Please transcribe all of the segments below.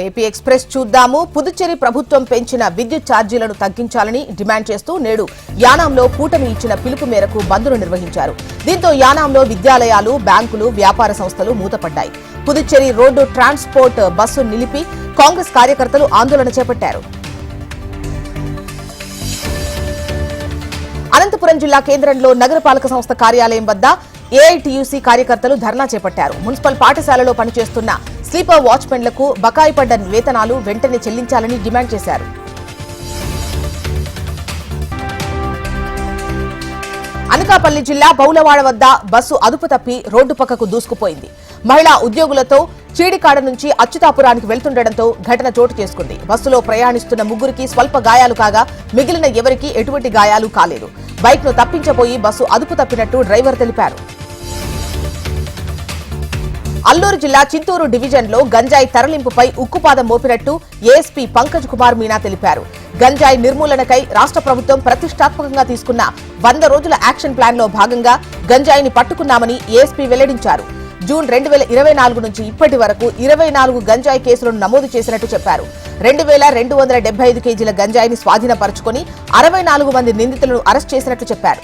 AP express చూద్దాము. పుదుచ్చేరి ప్రభుత్వం పెంచిన విద్యుత్ ఛార్జీలను తగ్గించాలని డిమాండ్ చేస్తూ నేడు యానాంలో కూటమి ఇచ్చిన పిలుపు మేరకు బంద్ను నిర్వహించారు. దీంతో యానాంలో విద్యాలయాలు బ్యాంకులు వ్యాపార సంస్థలు మూతపడ్డాయి. పుదుచ్చేరి రోడ్డు ట్రాన్స్పోర్ట్ బస్సు నిలిపి కాంగ్రెస్ కార్యకర్తలు ఆందోళన చేపట్టారు. అనంతపురం జిల్లా కేంద్రంలో నగరపాలక సంస్థ కార్యాలయం వద్ద ఏఐటీయూసీ కార్యకర్తలు ధర్నా చేపట్టారు. మున్సిపల్ పాఠశాలలో పనిచేస్తున్న స్లీపర్ వాచ్మెన్లకు బకాయి పడ్డ వేతనాలు వెంటనే చెల్లించాలని డిమాండ్ చేశారు. అనకాపల్లి జిల్లా బౌలవాడ వద్ద బస్సు అదుపు తప్పి రోడ్డు పక్కకు దూసుకుపోయింది. మహిళా ఉద్యోగులతో చీడికాడ నుంచి అచ్యుతాపురానికి వెళ్తుండటంతో ఘటన చోటు చేసుకుంది. బస్సులో ప్రయాణిస్తున్న ముగ్గురికి స్వల్ప గాయాలు కాగా మిగిలిన ఎవరికీ ఎటువంటి గాయాలు కాలేదు. బైక్ను తప్పించబోయి బస్సు అదుపు తప్పినట్టు డ్రైవర్ తెలిపారు. అల్లూరు జిల్లా చింతూరు డివిజన్లో గంజాయి తరలింపుపై ఉక్కుపాదం మోపినట్టు ఏఎస్పీ పంకజ్ కుమార్ మీనా తెలిపారు. గంజాయి నిర్మూలనకై రాష్ట్ర ప్రభుత్వం ప్రతిష్టాత్మకంగా తీసుకున్న వంద రోజుల యాక్షన్ ప్లాన్లో భాగంగా గంజాయిని పట్టుకున్నామని ఏఎస్పీ వెల్లడించారు. జూన్ రెండు వేల ఇరవై నాలుగు నుంచి ఇప్పటి వరకు ఇరవై నాలుగు గంజాయి కేసులను నమోదు చేసినట్టు చెప్పారు. రెండు వేల రెండు వందల డెబ్బై ఐదు కేజీల గంజాయిని స్వాధీనపరుచుకొని అరవై నాలుగు మంది నిందితులను అరెస్ట్ చేసినట్టు చెప్పారు.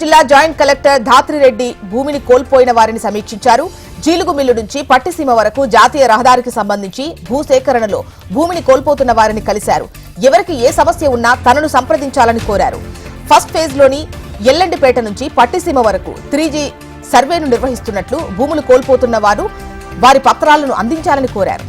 జిల్లా జాయింట్ కలెక్టర్ ధాత్రిరెడ్డి భూమిని కోల్పోయిన వారిని సమీక్షించారు. జీలుగు మిల్లు నుంచి పట్టిసీమ వరకు జాతీయ రహదారికి సంబంధించి భూసేకరణలో భూమిని కోల్పోతున్న వారిని కలిశారు. ఎవరికి ఏ సమస్య ఉన్నా తనను సంప్రదించాలని కోరారు. ఫస్ట్ ఫేజ్లోని ఎల్లండిపేట నుంచి పట్టిసీమ వరకు త్రీ సర్వేను నిర్వహిస్తున్నట్లు భూములు కోల్పోతున్న వారు వారి పత్రాలను అందించాలని కోరారు.